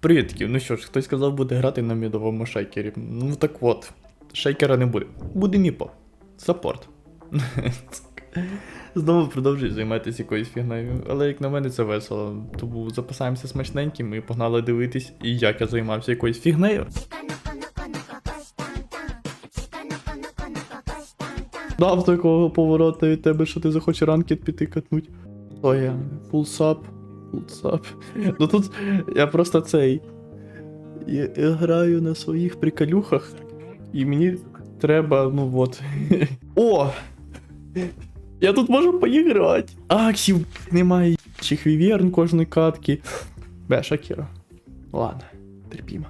Привітків, ну що ж, хтось сказав буде грати на мідовому шейкері. Ну так от, шейкера не буде. Буде міпо. Саппорт. Знову продовжують займатися якоюсь фігнею. Але як на мене це весело. Тому запасаємося смачненьким і погнали дивитись, і як я займався якоюсь фігнею. Дав такого поворота від тебе, що ти захочеш ранкет піти катнуть. То я. Фулсап. Фулсап. Ну тут я просто цей. Я, я граю на своїх приколюхах, і мені треба, ну от. О! Я тут можу поіграти. Аксів немає чих віверн кожної катки. Бе, Шакіра. Ладно, терпімо.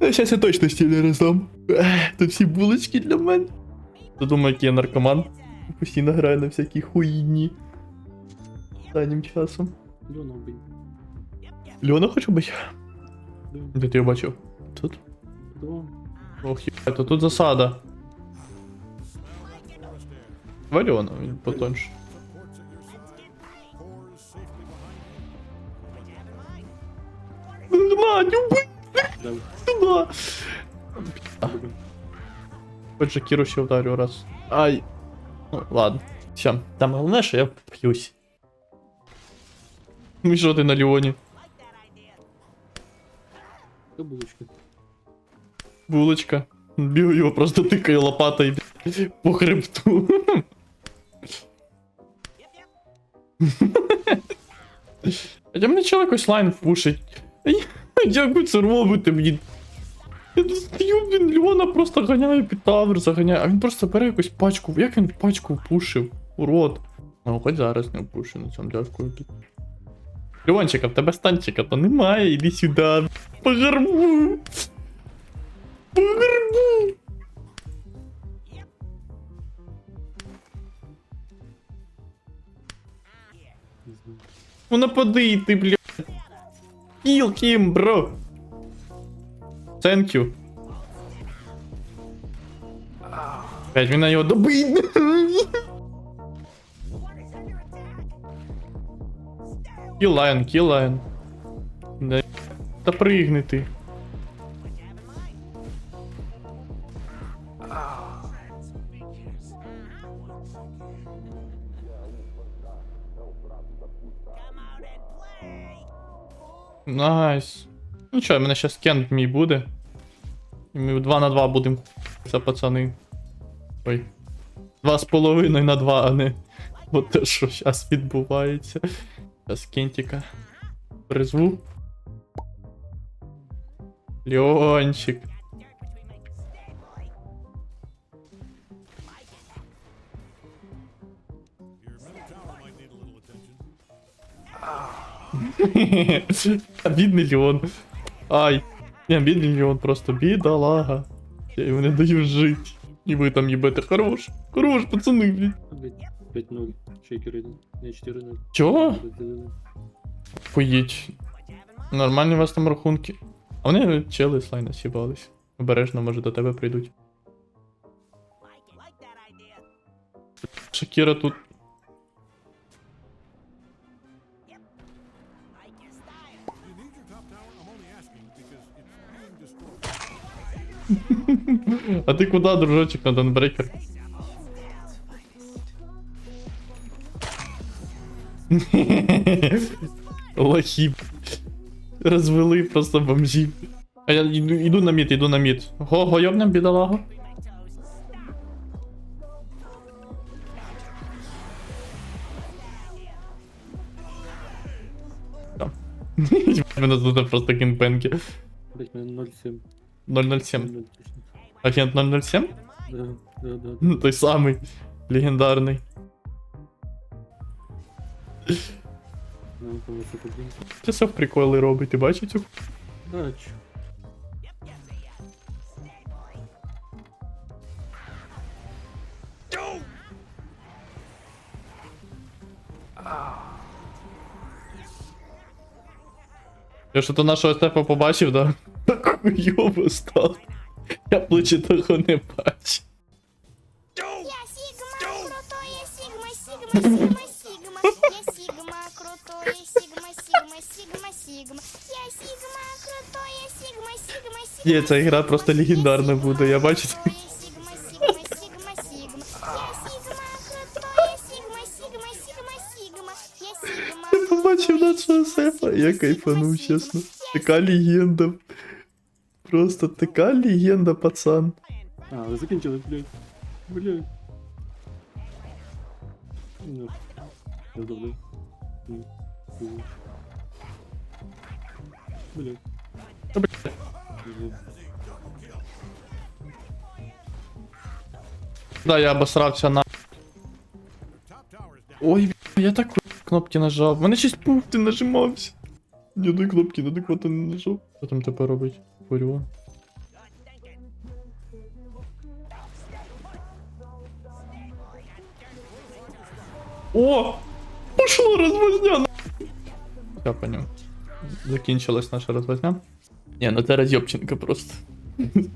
Зараз я точно стіль не роздам. Тут всі булочки для мене. Ти думаю, який я наркоман. Постійно граю на всякі хуйні. Останнім часом. Льона вбий. Льона хочу бити? Да. Де ти його бачив? Тут? Да. Ох, є, то тут засада. Вальона, він потоньше. Надю, будь Да. сюда! Добре. Хоч же Кіру ще вдарю раз. Ай. Ну, ладно. Все. Там головне, що я п'юсь. І що ти на Ліоні? Та булочка. Булочка. Бігу його просто тикає лопатою по хребту. Хоча мене чел якось лайн пушить. Ви це робите, блін? Я він Леона просто ганяє під тавер, заганяє, а він просто бере якусь пачку. Як він пачку пушив? Урод. Ну, хоч зараз не пушив, на цьому дякую. Леончика, в тебе станчика то немає, іди сюди. По горбу. По горбу. Не знаю. Ну напади ти, блядь. Kill him, bro. Thank you. Блять, він на його добить. Kill lion. Да, Та пригни ти. Найс. Ну що, в мене ще кент мій буде. І ми 2 на 2 будемо це пацани. Ой. Два з половиною на 2, а не. От те, що зараз відбувається. Зараз кентіка. Призву. Льончик. Бідний Леон. Ай. Не, бідний Леон, просто бідолага. Я йому не даю жити. І ви там їбете. Хорош. Хорош, пацани, блін. А, блядь, 5-0. Шейкер 1. Не 4-0. Чого? Поїдь. Нормальні у вас там рахунки. А вони чели з лайна сібались. Обережно, може до тебе прийдуть. Шакіра тут. А ти куди, дружочек, на Донбрейкер? Лохи. Розвели просто бомжів. А я йду, йду на мід, йду на мід. Го, го, йобнем, бідолагу. Мене тут просто кінпенки. Блядь, мене 0-7. 007. Агент 007? Да, да, да. Той самий. Легендарний. Це все в приколи робить, ти бачиш цю? Бачу. Я що то нашого Стефа побачив, да? Так хуйово став. Я лучше того не бачив. Я сигма, крутой, я сигма, сигма, сигма. Ні, ця гра просто сигма. легендарна Я буде, я сигма, бачу. крутой, я сигма, сигма, сигма, сигма. Я сигма, крутой, я сигма, сигма, сигма, сигма. Я сигма, Я побачив крутой, нашого сигма, сефа, я сигма, кайфанув, сигма, чесно. Я Така легенда. Просто така легенда, пацан. А, ви закінчили, блядь. Блядь. Ну. Я добре. Ні. Ні. Блядь. Та, Ні. Да, я обосрався на. Top tower is down. Ой, бля, я так кнопки нажав. Мене щось пуф, ти нажимався. Ні одної кнопки неадекватно не нажав. Що там тепер робить? Курю. О! Пошла розвозня! на- Я поняв. Закінчилась наша розвозня. Ні, ну це роз'єбченка просто.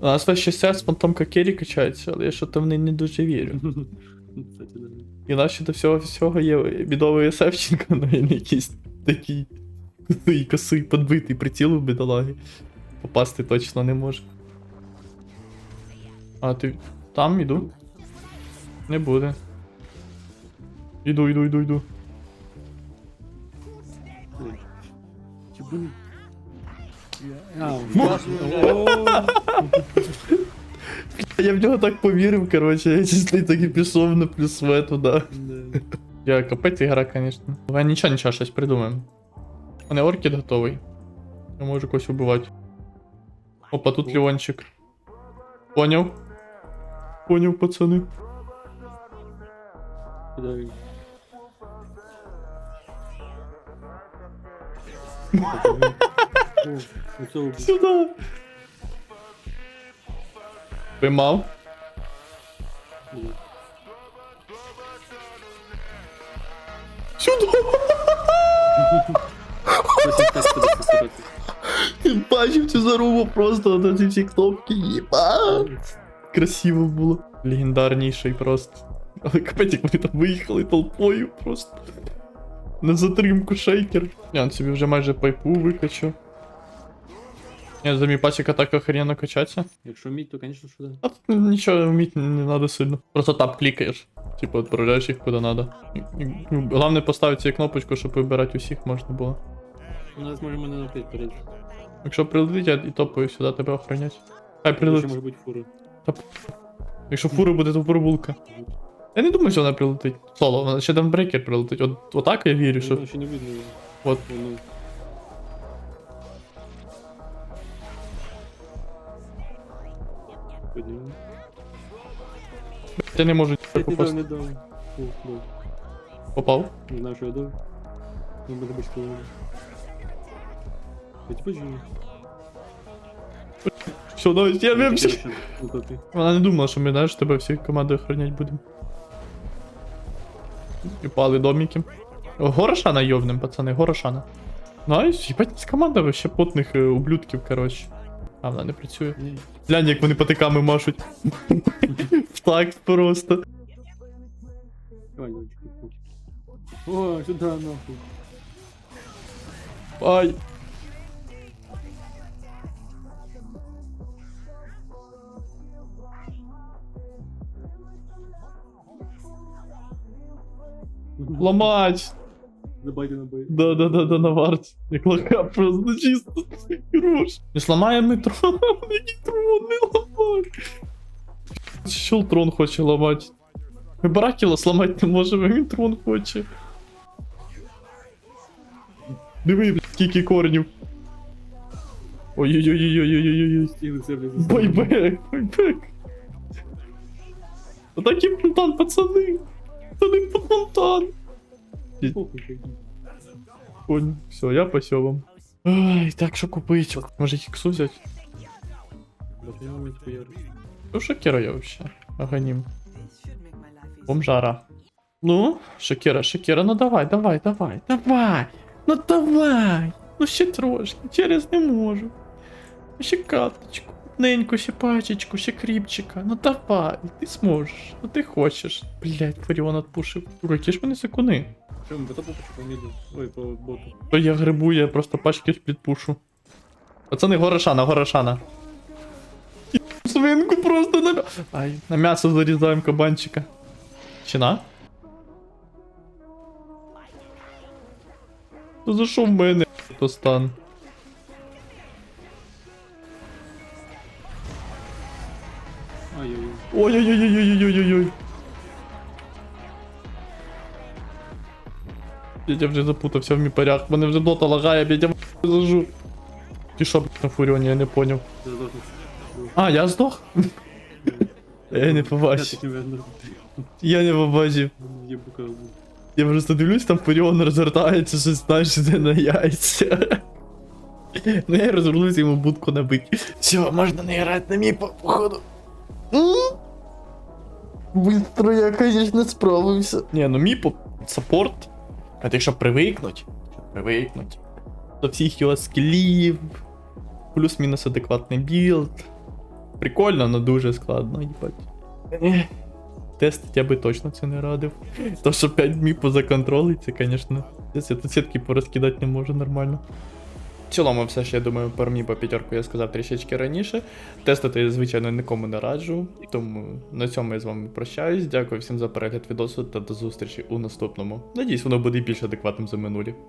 У нас весь з фантомка Керрі качається, але я що то в неї не дуже вірю. І наші до всього всього є бідовий Севченко, ну якийсь такий косий, косий, подбитий приціл у бідолаги. Попасти точно не може. А, ти там іду? Не буде. Іду, іду, іду, іду. Чебуни. А, Я в нього так повірив, коротше, я чесно так і пішов на плюс В туди. Да. Я капець гра, звісно. Давай нічого, нічого, щось придумаємо. У мене оркід готовий. Я можу когось убивати. Опа, тут Леончик. Поняв? Поняв, пацани. Куда він? Сюда. Поймав. Сюда. Ти бачив цю зарубу просто на ці всі кнопки. Єба. Красиво було. Легендарніший просто. Але капець, як вони там виїхали толпою просто. На затримку шейкер. Я он собі вже майже пайпу викачав. Я за мій пасіка так охрененно качаться. Якщо мідь, то, звісно, що да. А тут нічого вміти не надо сильно. Просто тап клікаєш. Типу, відправляєш їх куди і- ну, Головне поставити цю кнопочку, щоб вибирати усіх можна було. У нас може мене 5 перед. Якщо прилетить, я і топаю сюди тебе охранять. Хай прилетить. може бути фура. Якщо фура буде, то фурбулка. Я не думаю, що вона прилетить. Соло, вона ще дамбрейкер прилетить. От отак я вірю, що. Воно ще не видно. його. От. Воно. Подняв. Я не можу Я не дав, попасти. не дав. О, дав. Попав. Не знаю, що я дав. Ну, буде бачити. Я тебе живу. Все, давай, я я всі. Ну, то ти. Вона не думала, що ми, знаєш, тебе всі команди охранять будемо. І пали домики. Горошана йовним, пацани, горошана. Найс, їбать, з команда вообще потних е, ублюдків, коротше. А, вона не працює. Ні. Глянь, як вони патиками машуть. В такт просто. Давай, О, сюда, нахуй. Ай. На. Да, да, да, да, на варті. Як лака просто чисто. Хорош. Не сломаємо трон, який трон не ламай. Що трон хоче ламати? Ми баракіла сломати не можемо, він трон хоче. Диви, блядь, скільки коренів. Ой-ой-ой-ой-ой-ой-ой. Стіли все, блядь, Байбек, байбек. Отакий фонтан, пацани. Це не фонтан. Понял. Все, я посел вам. Ай, так що купить? Може іксу взять? Да, я вам это хуярю. Ну, шокера я вообще. Аганим. Бомжара. Ну, шокера, шокера, ну давай, давай, давай, давай. Ну давай. Ну ще трошки, через не можу. Ще карточку. Неньку, ще пачечку, ще кріпчика. Ну давай, ти зможеш. Ну ти хочеш. Блять, Фаріон отпушив. Які ж вони секуни. Що ми по топу по міду? Ой, по боту. То я грибу, я просто пачки підпушу. Пацани, горошана, горошана. Свинку просто на. Ай, на м'ясо зарізаємо кабанчика. Чи на? Ну за що в мене то стан? Ай-яй-яй. Ой-ой-ой-ой-ой-ой-ой. Блядь, я вже запутався в міпарях. Мене вже дота лагає, я в зажу. Ти що, блядь, на фуріоні, я не поняв. А, я здох? Я не побачив. Я не побачив. Я просто дивлюсь, там Фуріон розвертається, щось знаєш, іде на яйця. Ну я розвернусь йому будку набити. Все, можна не грати на мій походу. Быстро я, конечно, справився. Не, ну мій по саппорт. А якщо привикнуть, привикнуть до всіх його скілів, плюс-мінус адекватний білд. Прикольно, але дуже складно, їбать. Тестить я би точно це не радив. То, що 5 днів позаконтролить, це, звісно. Я тут сітки порозкидати не можу нормально. Цілому, все ж, я думаю, по п'ятерку я сказав трішечки раніше. Тестити звичайно, нікому не раджу. Тому на цьому я з вами прощаюсь. Дякую всім за перегляд відосу та до зустрічі у наступному. Надіюсь, воно буде більш адекватним за минулі.